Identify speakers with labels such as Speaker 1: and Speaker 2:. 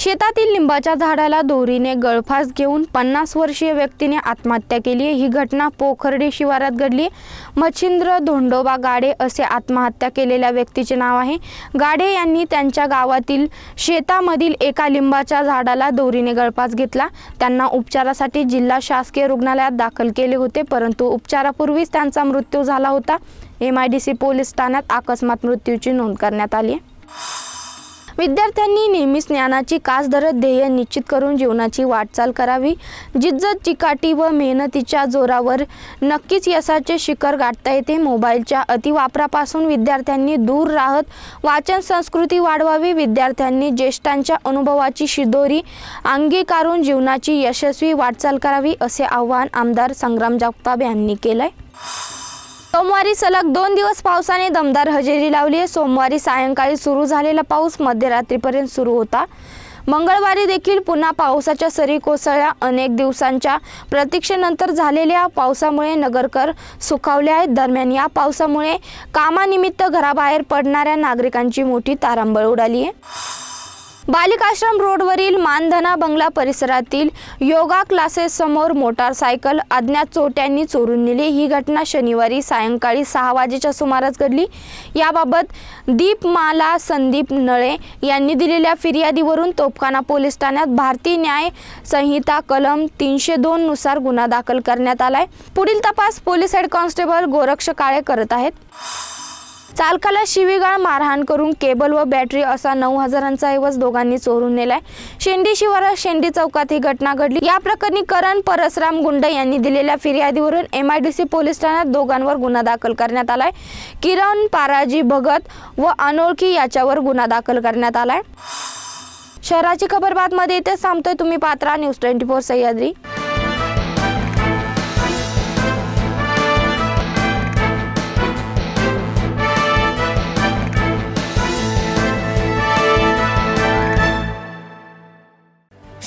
Speaker 1: शेतातील लिंबाच्या झाडाला दोरीने गळफास घेऊन पन्नास वर्षीय व्यक्तीने आत्महत्या केली. ही घटना पोखर्डे शिवारात घडली. मच्छिंद्र धोंडोबा गाडे असे आत्महत्या केलेल्या व्यक्तीचे नाव आहे. गाडे यांनी त्यांच्या गावातील शेतामधील एका लिंबाच्या झाडाला दोरीने गळफास घेतला. त्यांना उपचारासाठी जिल्हा शासकीय रुग्णालयात दाखल केले होते परंतु उपचारापूर्वीच त्यांचा मृत्यू झाला होता. M I D C police ठाण्यात अकस्मात मृत्यूची नोंद करण्यात आली आहे. विद्यार्थ्यांनी नेहमीच ज्ञानाची कास धरत ध्येय निश्चित करून जीवनाची वाटचाल करावी. जिज्जत चिकाटी व मेहनतीच्या जोरावर नक्कीच यशाचे शिखर गाठता येते. मोबाईलच्या अतिवापरापासून विद्यार्थ्यांनी दूर राहत वाचन संस्कृती वाढवावी. विद्यार्थ्यांनी ज्येष्ठांच्या अनुभवाची शिदोरी अंगीकारून जीवनाची यशस्वी वाटचाल करावी असे आवाहन आमदार संग्राम जगताप यांनी केलंय. सोमवारी सलग दोन दिवस पावसाने दमदार हजेरी लावली आहे. सोमवारी सायंकाळी सुरू झालेला पाऊस मध्यरात्रीपर्यंत सुरू होता. मंगळवारी देखील पुन्हा पावसाच्या सरी कोसळल्या. अनेक दिवसांच्या प्रतीक्षेनंतर झालेल्या पावसामुळे नगरकर सुखावले आहेत. दरम्यान या पावसामुळे कामानिमित्त घराबाहेर पडणाऱ्या नागरिकांची मोठी तारांबळ उडाली आहे. बालिकाश्रम रोडवरील मानधना बंगला परिसरातील योगा क्लासेस समोर मोटारसायकल अज्ञात चोट्यांनी चोरून नेली. ही घटना शनिवारी सायंकाळी सहा वाजेच्या सुमारास घडली. याबाबत दीपमाला संदीप नळे यांनी दिलेल्या फिर्यादीवरून तोपखाना पोलीस ठाण्यात भारतीय न्याय संहिता कलम तीनशे दोन नुसार गुन्हा दाखल करण्यात आलाय. पुढील तपास police head constable Goraksh Kale करत आहेत. चालकाला शिवीगाळ मारहाण करून केबल व बॅटरी असा नऊ हजारांचा ऐवज दोघांनी चोरून नेलाय. शेंडी शिवारात शेंडी चौकात ही घटना घडली. या प्रकरणी करण परसराम गुंड यांनी दिलेल्या फिर्यादीवरून M I D C police ठाण्यात दोघांवर गुन्हा दाखल करण्यात आलाय. किरण पाराजी भगत व अनोळखी याच्यावर गुन्हा दाखल करण्यात आलाय. शहराची खबर बातमध्ये इथेच थांबतोय. तुम्ही पात्रा न्यूज ट्वेंटी फोर सह्याद्री.